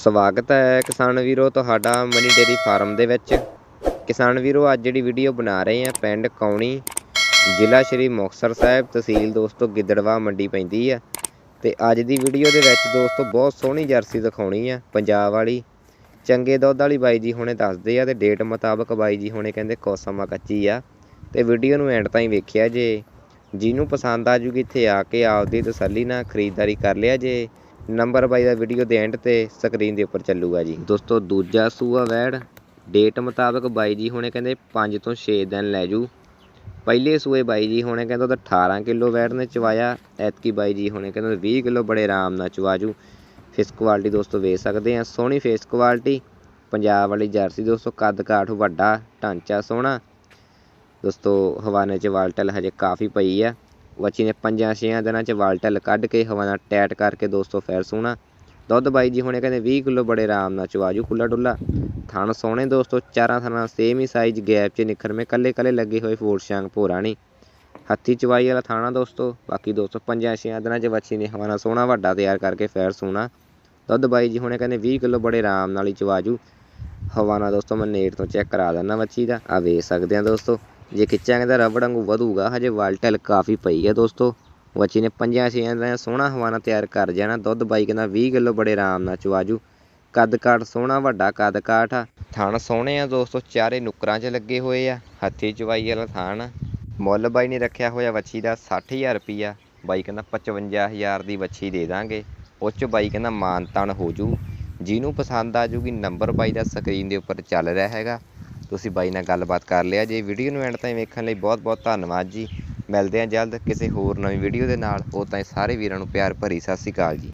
ਸਵਾਗਤ ਹੈ ਕਿਸਾਨ ਵੀਰੋ ਤੁਹਾਡਾ ਮਨੀ ਡੇਰੀ ਫਾਰਮ ਦੇ ਵਿੱਚ। ਕਿਸਾਨ ਵੀਰੋ, ਅੱਜ ਜਿਹੜੀ ਵੀਡੀਓ ਬਣਾ ਰਹੇ ਆ ਪਿੰਡ ਕੌਣੀ, ਜ਼ਿਲ੍ਹਾ ਸ਼੍ਰੀ ਮੁਕਤਸਰ ਸਾਹਿਬ, ਤਹਿਸੀਲ ਦੋਸਤੋ ਗਿੱਦੜਵਾ, ਮੰਡੀ ਪੈਂਦੀ ਆ। ਤੇ ਅੱਜ ਦੀ ਵੀਡੀਓ ਦੇ ਵਿੱਚ ਦੋਸਤੋ ਬਹੁਤ ਸੋਹਣੀ ਜਰਸੀ ਦਿਖਾਉਣੀ ਆ, ਪੰਜਾਬ ਵਾਲੀ। ਚੰਗੇ ਦੁੱਧ ਵਾਲੀ ਬਾਈ ਜੀ ਹੁਣੇ ਦੱਸਦੇ ਆ ਤੇ ਡੇਟ ਮੁਤਾਬਕ ਬਾਈ ਜੀ ਹੁਣੇ ਕਹਿੰਦੇ ਕੋਸਮਾ ਕੱਚੀ ਆ। ਤੇ ਵੀਡੀਓ ਨੂੰ ਐਂਡ ਤਾਈਂ ਵੇਖਿਆ ਜੇ। ਜਿਹਨੂੰ ਪਸੰਦ ਆ ਜੂਗੀ ਇੱਥੇ ਆ ਕੇ ਆਪਦੀ ਤਸੱਲੀ ਨਾਲ ਖਰੀਦਦਾਰੀ ਕਰ ਲਿਆ ਜੇ। ਨੰਬਰ ਬਾਈ ਦਾ ਵੀਡੀਓ ਦੇ ਐਂਡ ਤੇ ਸਕਰੀਨ ਦੇ ਉੱਪਰ ਚੱਲੂਗਾ ਜੀ। ਦੋਸਤੋ, ਦੂਜਾ ਸੂਆ ਵੈੜ। ਡੇਟ ਮੁਤਾਬਕ ਬਾਈ ਜੀ ਹੁਣੇ ਕਹਿੰਦੇ 5 ਤੋਂ 6 ਦਿਨ ਲੈ ਜੂ। ਪਹਿਲੇ ਸੂਏ ਬਾਈ ਜੀ ਹੁਣੇ ਕਹਿੰਦੇ ਉਹਦਾ 18 ਕਿਲੋ ਵੈੜ ਨੇ ਚਵਾਇਆ। ਐਤਕੀ ਬਾਈ ਜੀ ਹੁਣੇ ਕਹਿੰਦੇ 20 ਕਿਲੋ ਬੜੇ ਆਰਾਮ ਨਾਲ ਚਵਾ ਜੂ। ਫੇਸ ਕੁਆਲਿਟੀ ਦੋਸਤੋ ਵੇਖ ਸਕਦੇ ਆ। ਸੋਹਣੀ ਫੇਸ ਕੁਆਲਿਟੀ ਪੰਜਾਬ ਵਾਲੀ ਜਰਸੀ ਦੋਸਤੋ, ਕੱਦ ਕਾਠ ਵੱਡਾ, ਢਾਂਚਾ ਸੋਹਣਾ। ਦੋਸਤੋ ਹਵਾਨੇ 'ਚ ਵਾਲਟਲ ਹਜੇ ਕਾਫੀ ਪਈ ਆ। ਵੱਛੀ ਨੇ ਪੰਜਾਂ ਛੇਆਂ ਦਿਨਾਂ 'ਚ ਵਾਲਟਲ ਕੱਢ ਕੇ ਹਵਾ ਨਾਲ ਟੈਟ ਕਰਕੇ ਦੋਸਤੋ ਫੇਰ ਸੋਹਣਾ ਦੁੱਧ ਬਾਈ ਜੀ ਹੁਣੇ ਕਹਿੰਦੇ 20 ਕਿਲੋ ਬੜੇ ਆਰਾਮ ਨਾਲ ਚਵਾਜੂ ਖੁੱਲਾ ਡੁੱਲਾ ਥਣ ਸੋਹਣੇ ਦੋਸਤੋ, ਚਾਰਾਂ ਥਣਾਂ ਸੇਮ ਹੀ ਸਾਈਜ਼ ਗੈਪ 'ਚ ਨਿਖਰਵੇਂ ਕੱਲੇ ਕੱਲੇ ਲੱਗੇ ਹੋਏ ਫੋਰ ਸ਼ਾਂਗ ਭੋਰਾ ਨਹੀਂ ਹੱਥੀ ਚਵਾਈ ਵਾਲਾ ਥਾਣਾ ਦੋਸਤੋ, ਬਾਕੀ ਦੋਸਤੋ ਪੰਜਾਂ ਛੇਆਂ ਦਿਨਾਂ 'ਚ ਵੱਛੀ ਨੇ ਹਵਾਨਾ ਸੋਹਣਾ ਵੱਡਾ ਤਿਆਰ ਕਰਕੇ ਫੇਰ ਸੋਹਣਾ ਦੁੱਧ ਬਾਈ ਜੀ ਹੁਣੇ ਕਹਿੰਦੇ 20 ਕਿਲੋ ਬੜੇ ਆਰਾਮ ਨਾਲ ਹੀ ਚਵਾਜੂ ਹਵਾਨਾ ਦੋਸਤੋ ਮੈਂ ਨੇੜ ਤੋਂ ਚੈੱਕ ਕਰਾ ਦਿੰਦਾ ਵੱਛੀ ਦਾ, ਆ ਵੇਖ ਸਕਦੇ ਆ ਦੋਸਤੋ। ਜੇ ਖਿੱਚਾਂਗੇ ਤਾਂ ਰਬੜ ਵਾਂਗੂ ਵਧੂਗਾ, ਹਜੇ ਵਾਲਟਲ ਕਾਫੀ ਪਈ ਹੈ ਦੋਸਤੋ। ਵੱਛੀ ਨੇ ਪੰਜਾਂ ਛੇਆਂ ਦਾ ਸੋਹਣਾ ਹਵਾਨਾ ਤਿਆਰ ਕਰ ਜਾਣਾ, ਦੁੱਧ ਬਾਈ ਕਹਿੰਦਾ 20 ਕਿਲੋ ਬੜੇ ਆਰਾਮ ਨਾਲ ਚਵਾਜੂ ਕੱਦ ਕਾਠ ਸੋਹਣਾ, ਵੱਡਾ ਕੱਦ ਕਾਠ ਆ। ਥਣ ਸੋਹਣੇ ਆ ਦੋਸਤੋ, ਚਾਰੇ ਨੁਕਰਾਂ 'ਚ ਲੱਗੇ ਹੋਏ ਆ, ਹੱਥੀ ਚਵਾਈ ਵਾਲਾ ਥਣ ਮੁੱਲ ਬਾਈ ਨੇ ਰੱਖਿਆ ਹੋਇਆ ਵੱਛੀ ਦਾ 60000 ਰੁਪਿਆ ਬਾਈ ਕਹਿੰਦਾ 55000 ਦੀ ਵੱਛੀ ਦੇ ਦਾਂਗੇ। ਉਹ 'ਚ ਬਾਈ ਕਹਿੰਦਾ ਮਾਨਤਾਨ ਹੋ ਜੂ। ਜਿਹਨੂੰ ਪਸੰਦ ਆ ਜੂਗੀ, ਨੰਬਰ ਬਾਈ ਦਾ ਸਕਰੀਨ ਦੇ ਉੱਪਰ ਚੱਲ ਰਿਹਾ ਹੈਗਾ। ਤੁਸੀਂ ਬਾਈ ਨਾਲ ਗੱਲਬਾਤ ਕਰ ਲਿਆ ਜੇ ਵੀਡੀਓ ਨੂੰ ਐਂਡ ਤਾਈਂ ਵੇਖਣ ਲਈ ਬਹੁਤ ਬਹੁਤ ਧੰਨਵਾਦ ਜੀ। ਮਿਲਦੇ ਹਾਂ ਜਲਦ ਕਿਸੇ ਹੋਰ ਨਵੀਂ ਵੀਡੀਓ ਦੇ ਨਾਲ। ਉਹ ਤਾਈਂ ਸਾਰੇ ਵੀਰਾਂ ਨੂੰ ਪਿਆਰ ਭਰੀ ਸਤਿ ਸ਼੍ਰੀ ਅਕਾਲ ਜੀ।